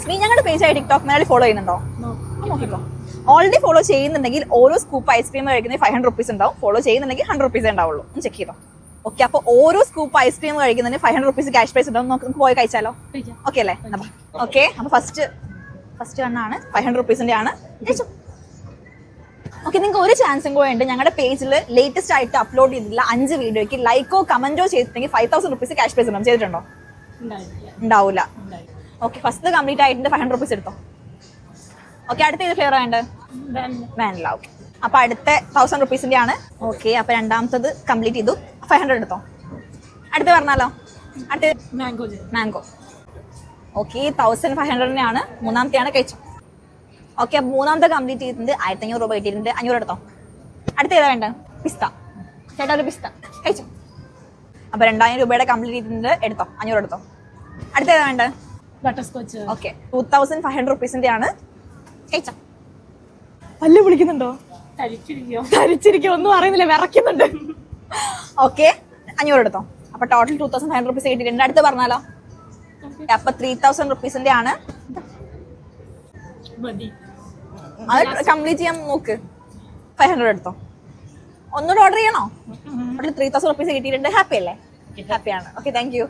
Excuse me ഞങ്ങളുടെ ആയി TikTok Malayali follow ചെയ്യുന്നുണ്ടോ? നോക്കിക്കോ. ഓൾറെഡി ഫോളോ ചെയ്യുന്നുണ്ടെങ്കിൽ ഓരോ സ്കൂപ്പ് ഐസ്ക്രീം കഴിക്കുന്ന ഫൈവ് ഹൺഡ്രഡ് റുപ്പീസ് ഉണ്ടാവും. ഫോളോ ചെയ്യുന്നുണ്ടെങ്കിൽ ഹൺഡ്രഡ് റുപ്പീസ് ഉണ്ടാവുള്ളൂ. ഒന്ന് ചെക്ക് ചെയ്തോ? ഓക്കെ അപ്പോൾ ഓരോ സ്കൂപ്പ് ഐസ്ക്രീം കഴിക്കുന്നതിന് five hundred rupees cash prize ഉണ്ടാവും നമുക്ക് പോയി കഴിച്ചാലോ? ഓക്കെ അല്ലേ? ഓക്കെ അപ്പോൾ ഫസ്റ്റ് ഫസ്റ്റ് വണ്ണാണ് ഫൈവ് ഹൺഡ്രഡ് റുപ്പീസിന്റെ ആണ്. ഓക്കെ നിങ്ങൾക്ക് ഒരു ചാൻസും കൂടെ ഉണ്ട്. ഞങ്ങളുടെ പേജിൽ ലേറ്റസ്റ്റ് ആയിട്ട് അപ്ലോഡ് ചെയ്തിട്ടുള്ള അഞ്ച് വീഡിയോയ്ക്ക് ലൈക്കോ കമന്റോ ചെയ്തിട്ടുണ്ടെങ്കിൽ five thousand rupees cash prize ഉണ്ടാവും ചെയ്തിട്ടുണ്ടോ? ഉണ്ടാവില്ല ഓക്കെ ഫസ്റ്റ് കംപ്ലീറ്റ് ആയിട്ടുണ്ട് ഫൈവ് ഹൺഡ്രഡ് റുപ്പീസ് എടുത്തോ? ഓക്കെ അടുത്ത ഏത് ഫ്ലേവർ വേണ്ടത് വാനില ഓക്കെ അപ്പൊ അടുത്ത തൗസൻഡ് റുപ്പീസിന്റെ ആണ്. ഓക്കെ അപ്പൊ രണ്ടാമത്തത് കംപ്ലീറ്റ് ചെയ്തു. ഫൈവ് ഹൺഡ്രഡ് എടുത്തോ? അടുത്ത് പറഞ്ഞാലോ? അടുത്ത mango mango okay thousand five ഹൺഡ്രഡിന്റെ ആണ്. മൂന്നാമത്തെയാണ് കഴിച്ചു ഓക്കെ മൂന്നാമത്തെ കംപ്ലീറ്റ് ചെയ്തിട്ടുണ്ട്. ആയിരത്തി അഞ്ഞൂറ് രൂപ കിട്ടിയിട്ടുണ്ട്. അഞ്ഞൂറ് എടുത്തോ? അടുത്ത ഏതാ വേണ്ട പിസ്ത. ചേട്ടാ ഒരു പിസ്ത. കഴിച്ചു? അപ്പൊ രണ്ടായിരം രൂപയുടെ കംപ്ലീറ്റ് ചെയ്തിട്ടുണ്ട്. എടുത്തോ? അഞ്ഞൂറ് എടുത്തോ? അടുത്ത ഏതാ വേണ്ടത്? Butter scotch. Okay. Two thousand five hundred റുപ്പീസിന്റെ ആണ് കഴിച്ചോ പല്ല് വിളിക്കുന്നുണ്ടോ? തരിച്ചിരിക്കോ ധരിച്ചിരിക്കും ഒന്നും അറിയുന്നില്ല. വിറയ്ക്കുന്നുണ്ട്. ഓക്കെ. അഞ്ഞൂറ് എടുത്തോ. അപ്പൊ total two thousand five rupees കിട്ടിയിട്ടുണ്ട്. അടുത്ത് പറഞ്ഞാലോ? അപ്പൊ ത്രീ തൗസൻഡ് റുപ്പീസിന്റെ ആണ് മതി. അത് കംപ്ലീറ്റ് ചെയ്യാൻ നോക്ക്. ഫൈവ് ഹൺഡ്രഡ് എടുത്തോ. ഒന്നുകൂടെ ഓർഡർ ചെയ്യണോ? ടോട്ടൽ ത്രീ തൗസൻഡ് റുപ്പീസ് കിട്ടിയിട്ടുണ്ട്. ഹാപ്പി അല്ലേ? ഹാപ്പിയാണ് ഓക്കെ താങ്ക് യു